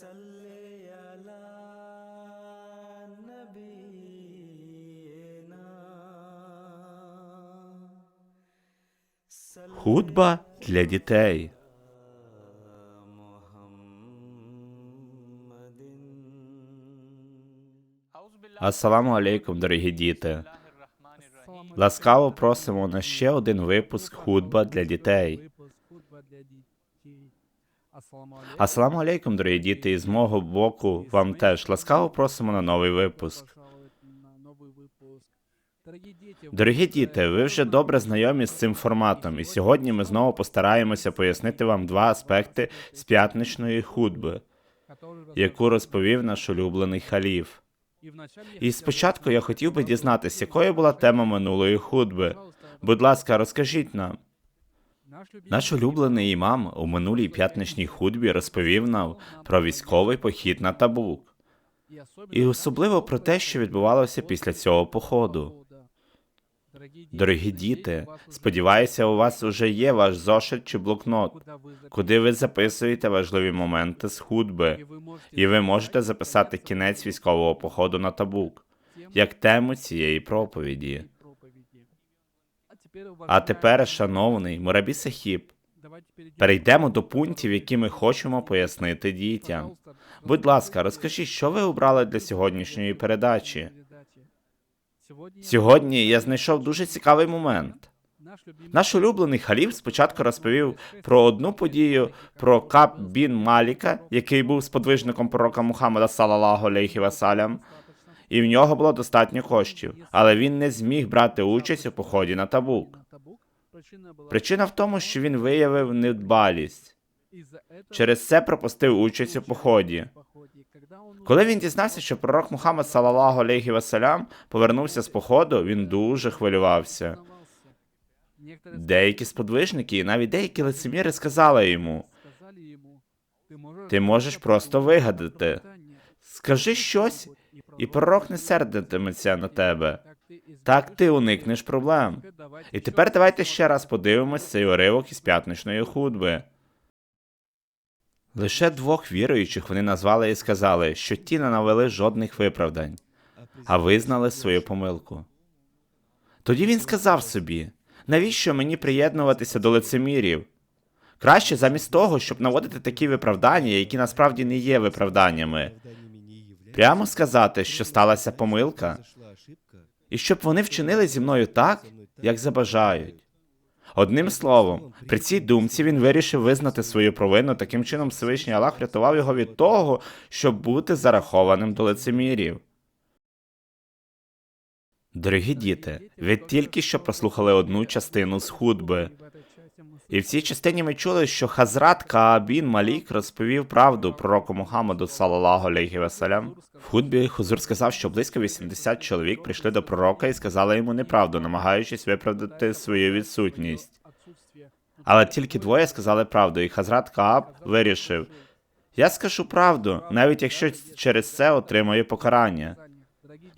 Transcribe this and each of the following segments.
صل على نبينا صل Худба для дітей. Ассаламу алейкум, дорогі діти. Ласкаво просимо на ще один випуск худба для дітей. Ассаламу алейкум, дорогі діти, і з мого боку вам теж ласкаво просимо на новий випуск. Дорогі діти, ви вже добре знайомі з цим форматом, і сьогодні ми знову постараємося пояснити вам два аспекти з п'ятничної худби, яку розповів наш улюблений халіф. І спочатку я хотів би дізнатися, якою була тема минулої худби. Будь ласка, розкажіть нам. Наш улюблений імам у минулій п'ятничній худбі розповів нам про військовий похід на Табук, і особливо про те, що відбувалося після цього походу. Дорогі діти, сподіваюся, у вас уже є ваш зошит чи блокнот, куди ви записуєте? важливі моменти з худби, і ви можете записати кінець військового походу. на Табук як тему цієї проповіді. А тепер, шановний Мурабі Сахіб, перейдемо до пунктів, які ми хочемо пояснити дітям. Будь ласка, розкажіть, що ви обрали для сьогоднішньої передачі. Сьогодні я знайшов дуже цікавий момент. Наш улюблений халіф спочатку розповів про одну подію про Каб бін Маліка, який був сподвижником пророка Мухаммада салалаху алейхі васалям, і в нього було достатньо коштів, але він не зміг брати участь у поході на Табук. Причина в тому, що він виявив недбалість. Через це пропустив участь у поході. Коли він дізнався, що пророк Мухаммад салалаху алейхі васалям повернувся з походу, він дуже хвилювався. Деякі сподвижники і навіть деякі лицеміри сказали йому: ти можеш просто вигадати. Скажи щось, і пророк не сердитиметься на тебе. Так ти уникнеш проблем. І тепер давайте ще раз подивимось цей уривок із п'ятничної худби. Лише двох віруючих вони назвали і сказали, що ті не навели жодних виправдань, а визнали свою помилку. Тоді він сказав собі: навіщо мені приєднуватися до лицемірів? Краще замість того, щоб наводити такі виправдання, які насправді не є виправданнями, прямо сказати, що сталася помилка, і щоб вони вчинили зі мною так, як забажають. Одним словом, при цій думці він вирішив визнати свою провину. Таким чином, Всевишній Аллах врятував його від того, щоб бути зарахованим до лицемірів. Дорогі діти, ви тільки що прослухали одну частину з худби. І в цій частині ми чули, що Хазрат Каабін Малік розповів правду пророку Мухаммаду салалаху алейхі васалям. В худбі Хузур сказав, що близько 80 чоловік прийшли до пророка і сказали йому неправду, намагаючись виправдати свою відсутність. Але тільки двоє сказали правду, і Хазрат Кааб вирішив: Я скажу правду, навіть якщо через це отримаю покарання.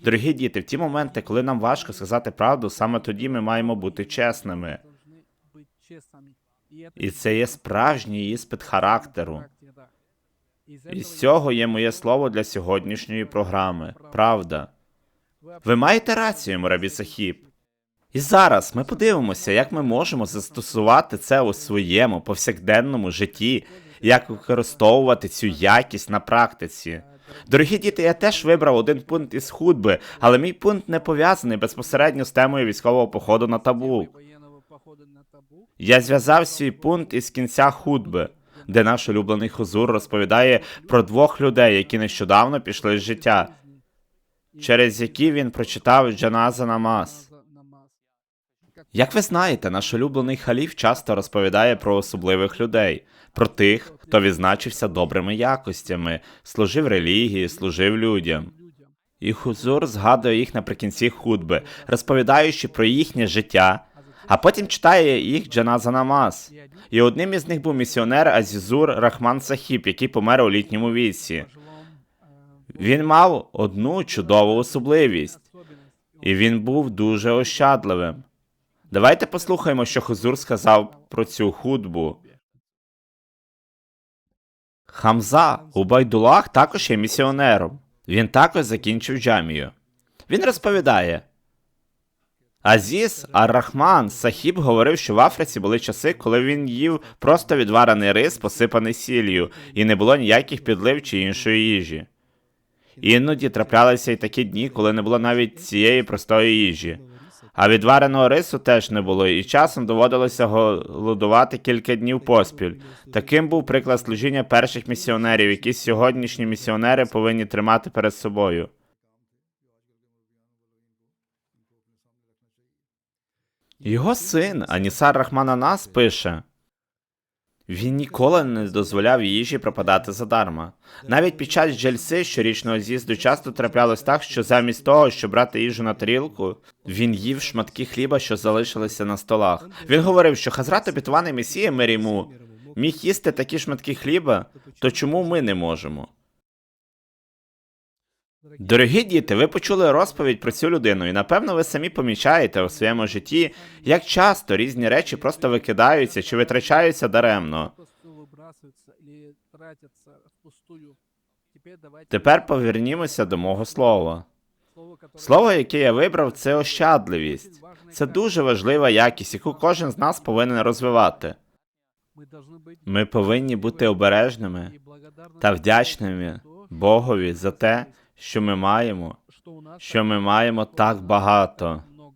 Дорогі діти, в ті моменти, коли нам важко сказати правду, саме тоді ми маємо бути чесними. І це є справжній іспит характеру. І з цього є моє слово для сьогоднішньої програми. Правда. Ви маєте рацію, Мурабі Сахіб. І зараз ми подивимося, як ми можемо застосувати це у своєму повсякденному житті, як використовувати цю якість на практиці. Дорогі діти, я теж вибрав один пункт із худби, але мій пункт не пов'язаний безпосередньо з темою військового походу на табук. Я зв'язав свій пункт із кінця худби, де наш улюблений хузур розповідає про двох людей, які нещодавно пішли з життя, через які він прочитав Джаназа Намаз. Як ви знаєте, наш улюблений халіф часто розповідає про особливих людей, про тих, хто відзначився добрими якостями, служив релігії, служив людям. І хузур згадує їх наприкінці худби, розповідаючи про їхнє життя, а потім читає їх Джаназа Намаз. І одним із них був місіонер Азізур Рахман Сахіб, який помер у літньому віці. Він мав одну чудову особливість, і він був дуже ощадливим. Давайте послухаємо, що Хузур сказав про цю худбу. Хамза Убайдулах також є місіонером. Він також закінчив джамію. Він розповідає. Азіз Ар-Рахман Сахіб говорив, що в Африці були часи, коли він їв просто відварений рис, посипаний сіллю, і не було ніяких підлив чи іншої їжі. Іноді траплялися й такі дні, коли не було навіть цієї простої їжі. А відвареного рису теж не було, і часом доводилося голодувати кілька днів поспіль. Таким був приклад служіння перших місіонерів, які сьогоднішні місіонери повинні тримати перед собою. Його син Анісар Рахман Анас пише. Він ніколи не дозволяв їжі пропадати задарма. Навіть під час джельси щорічного з'їзду часто траплялось так, що замість того, щоб брати їжу на тарілку, він їв шматки хліба, що залишилися на столах. Він говорив, що Хазрат обітуваний Месія мир йому міг їсти такі шматки хліба, то чому ми не можемо? Дорогі діти, ви почули розповідь про цю людину, і напевно ви самі помічаєте у своєму житті, як часто різні речі просто викидаються чи витрачаються даремно. Попросту выбрасываются или тратятся впустую. Теперь давайте Тепер повернімося до мого слова. слово, которое Слово, яке я вибрав, це ощадливість. Це дуже важлива якість, яку кожен з нас повинен розвивати. мы должны быть Ми повинні бути обережними и благодарны та Богу вдячними за то, Богові за те, що ми маємо, что у нас що ми так маємо так багато. много.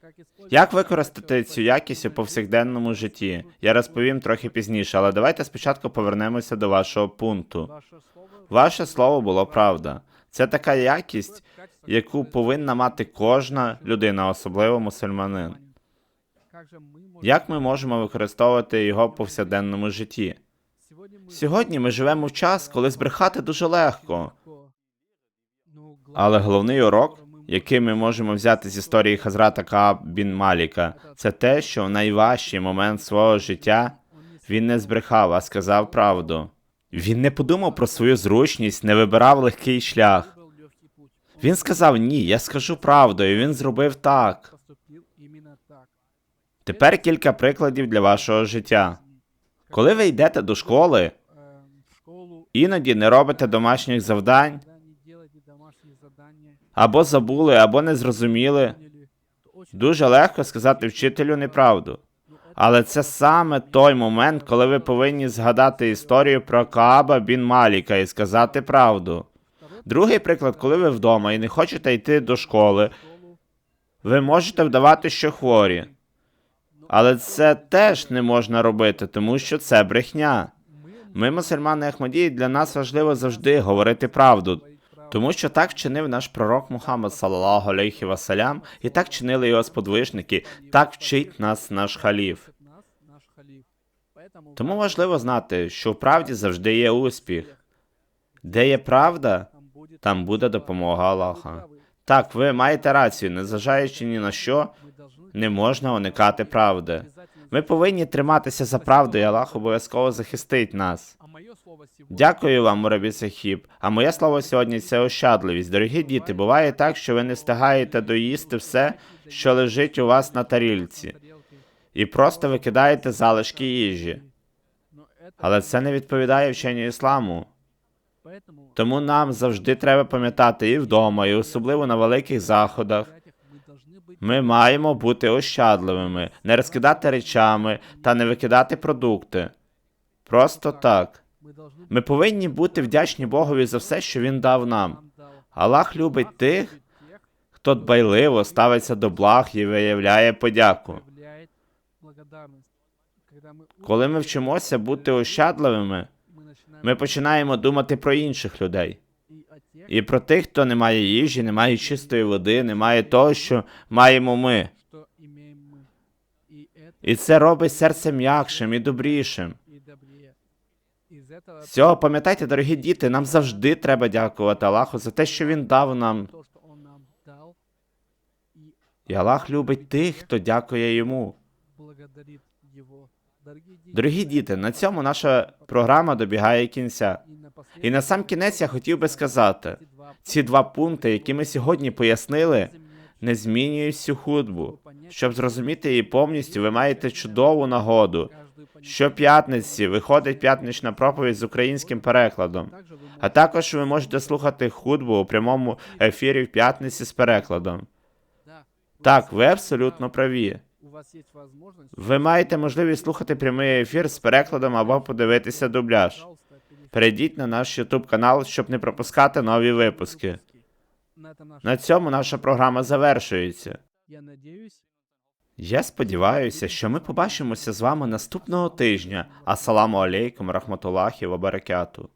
Как использовать Як это використати всё цю якість у повсякденному житті? Я розповім трохи пізніше, але давайте спочатку повернемося до вашого пункту. Ваше слово Ваше слово було правда. Це така якість, качество, яку которое повинна мати кожна людина, особливо мусульманин. Как же мы можем Як ми можемо використовувати його в повсякденному житті? Сьогодні ми, Сьогодні ми живемо в час, коли збрехати дуже легко. Але головний урок, який ми можемо взяти з історії Хазрата Кааб бін Маліка, це те, що в найважчий момент свого життя він не збрехав, а сказав правду. Він не подумав про свою зручність, не вибирав легкий шлях. Він сказав ні, я скажу правду, і він зробив так. Тепер кілька прикладів для вашого життя. Коли ви йдете до школи, іноді не робите домашніх завдань, або забули, або не зрозуміли, дуже легко сказати вчителю неправду. Але це саме той момент, коли ви повинні згадати історію про Кааба бін Маліка і сказати правду. Другий приклад, коли ви вдома і не хочете йти до школи, ви можете вдавати, що хворі. Але це теж не можна робити, тому що це брехня. Ми, мусульмани Ахмадії, для нас важливо завжди говорити правду. Тому що так вчинив наш пророк Мухаммад, салаллаху алейхі васалям, і так чинили його сподвижники, так вчить нас наш халіф. Тому важливо знати, що в правді завжди є успіх. Де є правда, там буде допомога Аллаха. Так, ви маєте рацію, незважаючи ні на що, не можна уникати правди. Ми повинні триматися за правду, і Аллах обов'язково захистить нас. А моє слово сьогодні Дякую вам, Мурабі Сахіб. А моє слово сьогодні це ощадливість. Дорогі діти, буває так, що ви не встигаєте доїсти все, що лежить у вас на тарільці, і просто викидаєте залишки їжі. Ну, это Але це не відповідає вченню ісламу. поэтому Тому нам завжди треба пам'ятати і вдома, і особливо на великих заходах. мероприятиях мы должны быть Ми маємо бути ощадливими, не розкидати речами та не викидати продукти. Просто так. мы должны Ми повинні бути вдячні Богові за все, що Він дав нам. нам дал. Аллах любить Аллах тих, любить тех, хто дбайливо ставиться до благ і виявляє подяку. проявляет благодарность. Когда мы Коли ми вчимося бути ощадливими, мы начинаем ми починаємо думати про інших людей. и о тех, І про тих, хто не має їжі, не має чистої води, не має того, що маємо ми. что имеем мы. И это І це робить серце м'якшим і добрішим. цього пам'ятайте, дорогі діти, нам завжди треба дякувати Аллаху за те, що Він дав нам. І Аллах любить тих, хто дякує йому. Дорогі діти, на цьому наша програма добігає кінця. І на сам кінець я хотів би сказати: ці два пункти, які ми сьогодні пояснили, не змінюють всю худбу. Щоб зрозуміти її повністю, ви маєте чудову нагоду. Щоп'ятниці виходить п'ятнична проповідь з українським перекладом. А також ви можете слухати худбу у прямому ефірі в п'ятниці з перекладом. Так, ви абсолютно праві. Ви маєте можливість слухати прямий ефір з перекладом або подивитися дубляж. Перейдіть на наш YouTube канал, щоб не пропускати нові випуски. На цьому наша програма завершується. Я сподіваюся, що ми побачимося з вами наступного тижня. Асаламу алейкум, рахматулахі ва баракяту.